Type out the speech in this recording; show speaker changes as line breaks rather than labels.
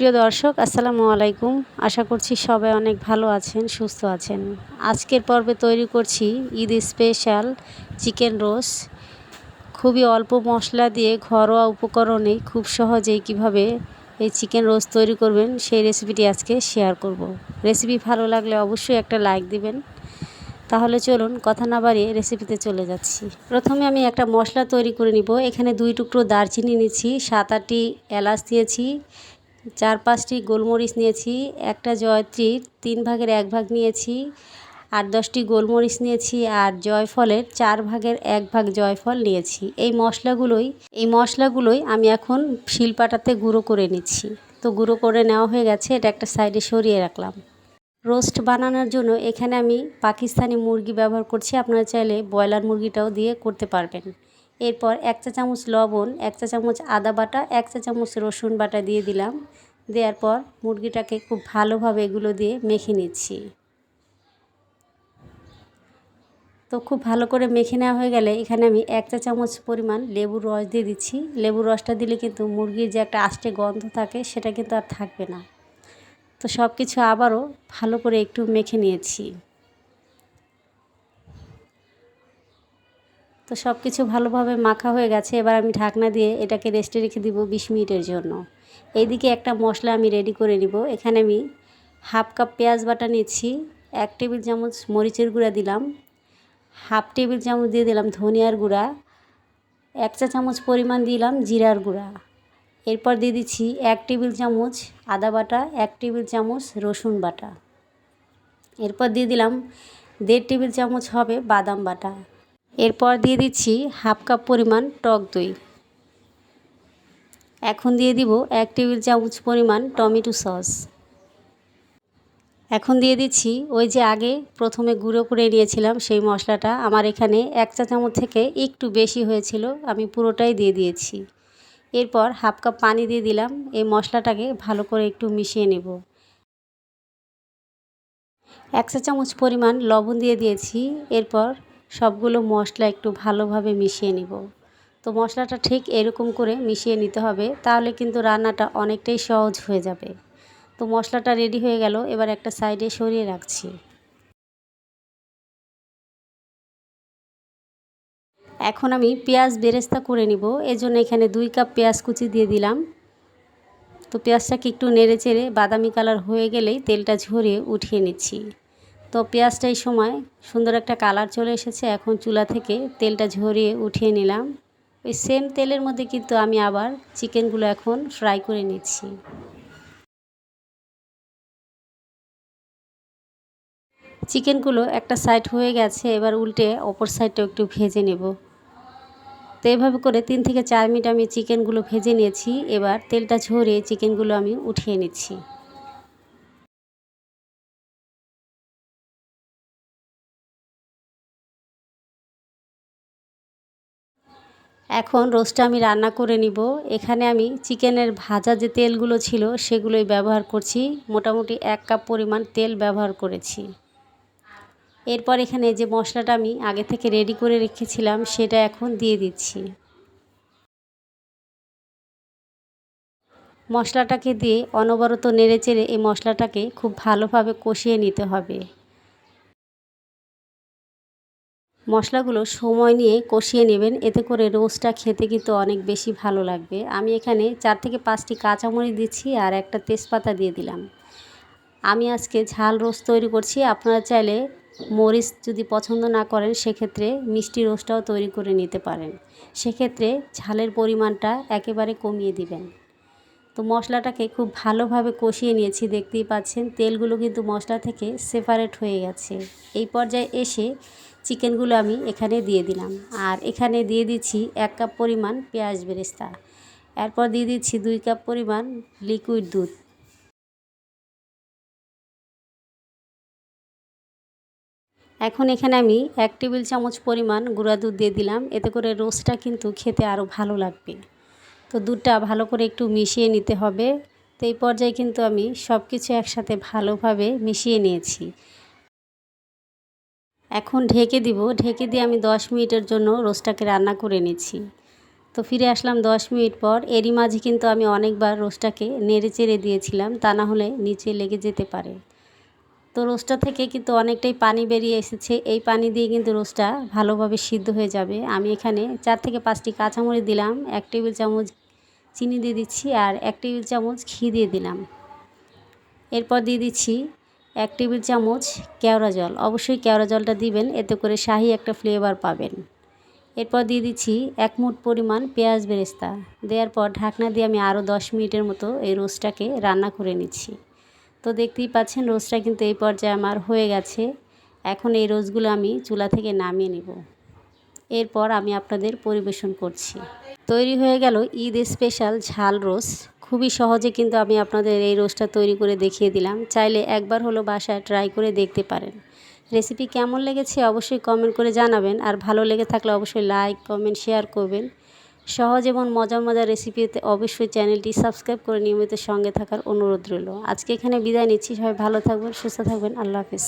প্রিয় দর্শক, আসসালামু আলাইকুম। আশা করছি সবাই অনেক ভালো আছেন, সুস্থ আছেন। আজকের পর্বে তৈরি করছি ঈদ স্পেশাল চিকেন রোস্ট। খুবই অল্প মশলা দিয়ে ঘরোয়া উপকরণে খুব সহজেই কীভাবে এই চিকেন রোস্ট তৈরি করবেন, সেই রেসিপিটি আজকে শেয়ার করব। রেসিপি ভালো লাগলে অবশ্যই একটা লাইক দিবেন। তাহলে চলুন কথা না বাড়িয়ে রেসিপিতে চলে যাচ্ছি। প্রথমে আমি একটা মশলা তৈরি করে নিব। এখানে দুই টুকরো দারচিনি নিয়েছি, সাত আটটি এলাচ দিয়েছি চার পাঁচটি গোলমরিচ নিয়েছি, একটা জয়ত্রীর তিন ভাগের এক ভাগ নিয়েছি, আর দশটি গোলমরিচ নিয়েছি, আর জয়ফলের চার ভাগের এক ভাগ জয়ফল নিয়েছি। এই মশলাগুলোই এই মশলাগুলোই আমি এখন শিলপাটাতে গুঁড়ো করে নিচ্ছি। তো গুঁড়ো করে নেওয়া হয়ে গেছে, এটা একটা সাইডে সরিয়ে রাখলাম। রোস্ট বানানোর জন্য এখানে আমি পাকিস্তানি মুরগি ব্যবহার করছি, আপনারা চাইলে ব্রয়লার মুরগিটাও দিয়ে করতে পারবেন। এরপর এক চা চামচ লবণ, এক চা চামচ আদা বাটা, এক চা চামচ রসুন বাটা দিয়ে দিলাম। দেওয়ার পর মুরগিটাকে খুব ভালোভাবে এগুলো দিয়ে মেখে নিচ্ছি। তো খুব ভালো করে মেখে নেওয়া হয়ে গেলে এখানে আমি এক চা চামচ পরিমাণ লেবুর রস দিয়ে দিচ্ছি। লেবুর রসটা দিলে কিন্তু মুরগির যে একটা আষ্টে গন্ধ থাকে সেটা কিন্তু আর থাকবে না। তো সব কিছু আবারও ভালো করে একটু মেখে নিয়েছি। তো সব কিছু ভালোভাবে মাখা হয়ে গেছে। এবার আমি ঢাকনা দিয়ে এটাকে রেস্টে রেখে দিব বিশ মিনিটের জন্য। এইদিকে একটা মশলা আমি রেডি করে নিব। এখানে আমি হাফ কাপ পেঁয়াজ বাটা নিচ্ছি এক টেবিল চামচ মরিচের গুঁড়া দিলাম হাফ টেবিল চামচ দিয়ে দিলাম ধনিয়ার গুঁড়া, এক চা চামচ পরিমাণ দিলাম জিরার গুঁড়া। এরপর দিয়ে দিচ্ছি এক টেবিল চামচ আদা বাটা, এক টেবিল চামচ রসুন বাটা। এরপর দিয়ে দিলাম দেড় টেবিল চামচ হবে বাদাম বাটা। এরপর দিয়ে দিচ্ছি হাফ কাপ পরিমাণ টক দই। এখন দিয়ে দিব এক টেবিল চামচ পরিমাণ টমেটো সস। এখন দিয়ে দিচ্ছি ওই যে আগে প্রথমে গুঁড়ো করে নিয়েছিলাম সেই মশলাটা, আমার এখানে এক চা চামচ থেকে একটু বেশি হয়েছিল, আমি পুরোটাই দিয়ে দিয়েছি। এরপর হাফ কাপ পানি দিয়ে দিলাম, এই মশলাটাকে ভালো করে একটু মিশিয়ে নেব। এক চা চামচ পরিমাণ লবণ দিয়ে দিয়েছি, এরপর সবগুলো মশলা একটু ভালোভাবে মিশিয়ে নিব। তো মশলাটা ঠিক এরকম করে মিশিয়ে নিতে হবে, তাহলে কিন্তু রান্নাটা অনেকটাই সহজ হয়ে যাবে। তো মশলাটা রেডি হয়ে গেল, এবার একটা সাইডে সরিয়ে রাখছি। এখন আমি পেঁয়াজ বেরেস্তা করে নিব, এজন্য এখানে দুই কাপ পেঁয়াজ কুচি দিয়ে দিলাম। তো পেঁয়াজটাকে একটু নেড়ে চেড়ে বাদামি কালার হয়ে গেলেই তেলটা ঝরিয়ে উঠিয়ে নিচ্ছি। তো পেঁয়াজটা এই সময় সুন্দর একটা কালার চলে এসেছে, এখন চুলা থেকে তেলটা ঝরিয়ে উঠিয়ে নিলাম। ওই সেম তেলের মধ্যে কিন্তু আমি আবার চিকেনগুলো এখন ফ্রাই করে নিচ্ছি। চিকেনগুলো একটা সাইড হয়ে গেছে, এবার উল্টে অপর সাইডটাও একটু ভেজে নেব। তো এভাবে করে তিন থেকে চার মিনিট আমি চিকেনগুলো ভেজে নিয়েছি, এবার তেলটা ঝরে চিকেনগুলো আমি উঠিয়ে নিচ্ছি। এখন রোস্টটা আমি রান্না করে নিব। এখানে আমি চিকেনের ভাজা যে তেলগুলো ছিল সেগুলোই ব্যবহার করছি। মোটামুটি এক কাপ পরিমাণ তেল ব্যবহার করেছি। এরপর এখানে যে মশলাটা আমি আগে থেকে রেডি করে রেখেছিলাম সেটা এখন দিয়ে দিচ্ছি। মশলাটাকে দিয়ে অনবরত নেড়ে চেড়ে এই মশলাটাকে খুব ভালোভাবে কষিয়ে নিতে হবে। মশলাগুলো সময় নিয়ে কষিয়ে নেবেন। এতে করে রোস্টটা খেতে কিন্তু অনেক বেশি ভালো লাগবে। আমি এখানে চার থেকে পাঁচটি কাঁচামরিচ দিচ্ছি আর একটা তেজপাতা দিয়ে দিলাম। আমি আজকে ঝাল রোস্ট তৈরি করছি। আপনারা চাইলে মরিচ যদি পছন্দ না করেন, সেক্ষেত্রে মিষ্টি রোস্টটাও তৈরি করে নিতে পারেন। সেক্ষেত্রে ঝালের পরিমাণটা একেবারে কমিয়ে দিবেন। তো মশলাটাকে খুব ভালোভাবে কষিয়ে নিয়েছি, দেখতেই পাচ্ছেন। তেলগুলো কিন্তু মশলা থেকে সেপারেট হয়ে গেছে। এই পর্যায়ে এসে চিকেনগুলো আমি এখানে দিয়ে দিলাম। আর এখানে দিয়ে দিচ্ছি এক কাপ পরিমাণ পেঁয়াজ বেরেস্তা। এরপর দিয়ে দিচ্ছি দুই কাপ পরিমাণ লিকুইড দুধ। এখন এখানে আমি এক টেবিল চামচ পরিমাণ গুঁড়া দুধ দিয়ে দিলাম। এতে করে রোস্টটা কিন্তু খেতে আরও ভালো লাগবে। তো দুধটা ভালো করে একটু মিশিয়ে নিতে হবে। তো এই পর্যায়ে কিন্তু আমি সব কিছু একসাথে ভালোভাবে মিশিয়ে নিয়েছি। এখন ঢেকে দিব। ঢেকে দিয়ে আমি দশ মিনিটের জন্য রোস্টটাকে রান্না করে নিচ্ছি। তো ফিরে আসলাম দশ মিনিট পর। এরই মাঝে কিন্তু আমি অনেকবার রোস্টটাকে নেড়ে চেড়ে দিয়েছিলাম, তা না হলে নিচে লেগে যেতে পারে। তো রোস্টটা থেকে কিন্তু অনেকটাই পানি বেরিয়ে এসেছে। এই পানি দিয়ে কিন্তু রোস্টটা ভালোভাবে সিদ্ধ হয়ে যাবে। আমি এখানে চার থেকে পাঁচটি কাঁচামরিচ দিলাম, এক টেবিল চামচ চিনি দিয়ে দিচ্ছি আর এক টেবিল চামচ ঘি দিয়ে দিলাম। এরপর দিয়ে দিচ্ছি এক টেবিল চামচ কেওড়া জল। অবশ্যই কেওড়া জলটা দিবেন, এতে করে শাহি একটা ফ্লেভার পাবেন। এরপর দিয়ে দিচ্ছি এক মুঠ পরিমাণ পেঁয়াজ বেরেস্তা। দেওয়ার পর ঢাকনা দিয়ে আমি আরও দশ মিনিটের মতো এই রোস্টটাকে রান্না করে নিচ্ছি। তো দেখতেই পাচ্ছেন, রোস্টটা কিন্তু এই পর্যায়ে আমার হয়ে গেছে। এখন এই রোজগুলো আমি চুলা থেকে নামিয়ে নেব। এরপর আমি আপনাদের পরিবেশন করছি। তৈরি হয়ে গেল ঈদ স্পেশাল ঝাল রোস্ট। খুবই সহজে কিন্তু আমি আপনাদের এই রোস্টটা তৈরি করে দেখিয়ে দিলাম। চাইলে একবার হলো বাসায় ট্রাই করে দেখতে পারেন। রেসিপি কেমন লেগেছে অবশ্যই কমেন্ট করে জানাবেন। আর ভালো লেগে থাকলে অবশ্যই লাইক, কমেন্ট, শেয়ার করবেন। সহজ এবং মজার মজার রেসিপিতে অবশ্যই চ্যানেলটি সাবস্ক্রাইব করে নিয়মিত সঙ্গে থাকার অনুরোধ রইল। আজকে এখানে বিদায় নিচ্ছি। সবাই ভালো থাকবেন, সুস্থ থাকবেন। আল্লাহ হাফিজ।